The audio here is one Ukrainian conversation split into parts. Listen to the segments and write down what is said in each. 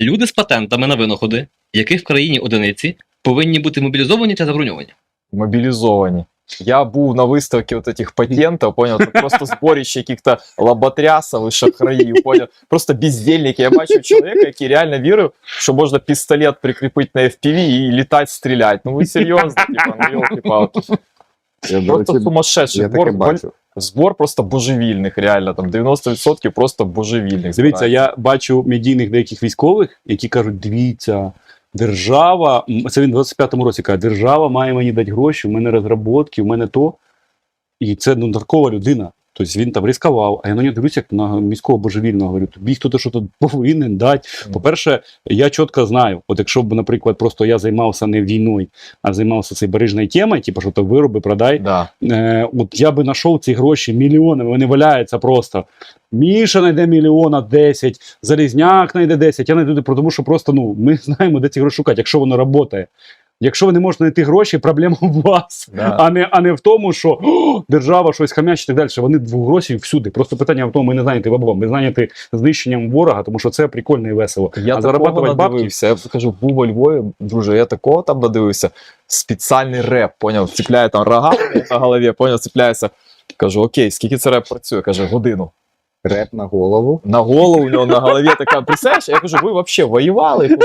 Люди з патентами на винаходи, яких в країні одиниці, повинні бути мобілізовані та заброньовані. мобілізовані. Я був на виставці от этих патентів, понял, це просто зборище яких-то лоботрясів і шахраїв, понял. Просто бездельники. Я бачив чоловіка, який реально вірив, що можна пістолет прикріпити на FPV і літати, стріляти. Ну ви серйозно, типа, ну йолки-палки. Я, Просто речі, сумасшедший. я Збор, бачу. збор просто божевільних, реально. Там 90% просто божевільних. Дивіться, збирається. я бачу медійних деяких військових, які кажуть: дивіться, держава, це він в 25-му році каже, держава має мені дати гроші, в мене розробки, в мене то. І це ну, наркова людина. Тобто він там ризикував, а я на нього дивлюся, як на міського божевільного говорю, тобі хто-то що тут повинен дати. По-перше, я чітко знаю, от якщо б, наприклад, просто я займався не війною, а займався цією барижною темою, типу, що то вироби, продай, Да. Е, от я би знайшов ці гроші мільйонами, вони валяються просто. Міша знайде мільйона 10, Залізняк знайде 10, я знайду, тому що просто ну, ми знаємо, де ці гроші шукати, якщо воно працює. Якщо ви не можете знайти гроші, проблема в вас, Да. а, не, а не в тому, що «О, держава щось хам'ячить і так далі. Вони в гроші всюди. Просто питання в тому, ми не зайняті баблом, ми зайняті знищенням ворога, тому що це прикольно і весело. Я а такого зарабатувати бабки. Я кажу, був у Львові, друже, я такого там надивився. Спеціальний реп, поняв, цепляє там рога на голові, поняв, цепляється. Кажу, окей, скільки це реп працює? Каже, годину. Реп на голову. На голову у нього на голові така. Представляєш? Я кажу, ви взагалі воювали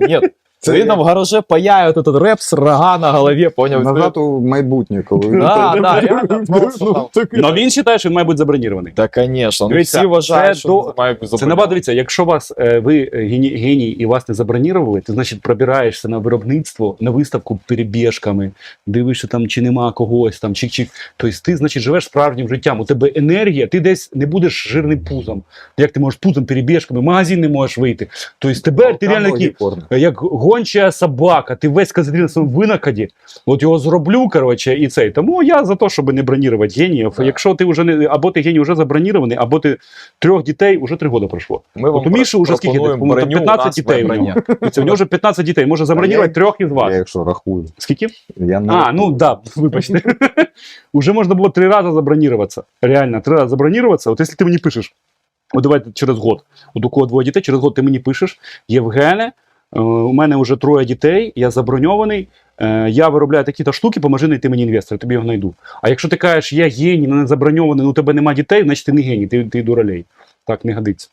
Ні. Це він там в гараже паяє от этот реп з рога на голові, поняв. Назад у майбутнє, коли Да, да, реально, просто там. Но він вважає, що він має бути забронірований. Та, звісно, ну Дивіться, всі вважають, це що до- має бути Це набагато дивіться, якщо вас е, ви е, гені, геній і вас не забронірували, ти значить пробираєшся на виробництво, на виставку перебіжками, дивишся там, чи нема когось там, чик-чик. Тобто ти, значить, живеш справжнім життям. У тебе енергія, ти десь не будеш жирним пузом. Як ти можеш пузом перебіжками, в магазин не можеш вийти. Тобто тебе ти реально такий, як гонча собака, ти весь концентрований на своєму винакоді. От його зроблю, коротше, і цей. Тому я за те, щоб не бронірувати геніїв. Да. Якщо ти вже не або ти геній вже забронірований, або ти трьох дітей вже три роки пройшло. Ми От у Міші вже скільки? броню, 15 у дітей у нього. Це у нього вже 15 дітей. Може забронірувати трьох із вас. Я якщо рахую. Скільки? Я не А, рахую. ну да, вибачте. Уже можна було три рази заброніруватися. Реально, три рази заброніруватися. От якщо ти мені пишеш, от давайте через год, от у кого двоє дітей, через год ти мені пишеш, Євгене, у мене вже троє дітей, я заброньований, е, я виробляю такі-то штуки, поможи знайти мені інвестора, тобі його знайду. А якщо ти кажеш, я геній, не заброньований, ну у тебе немає дітей, значить ти не геній, ти, ти дуралей. Так не годиться.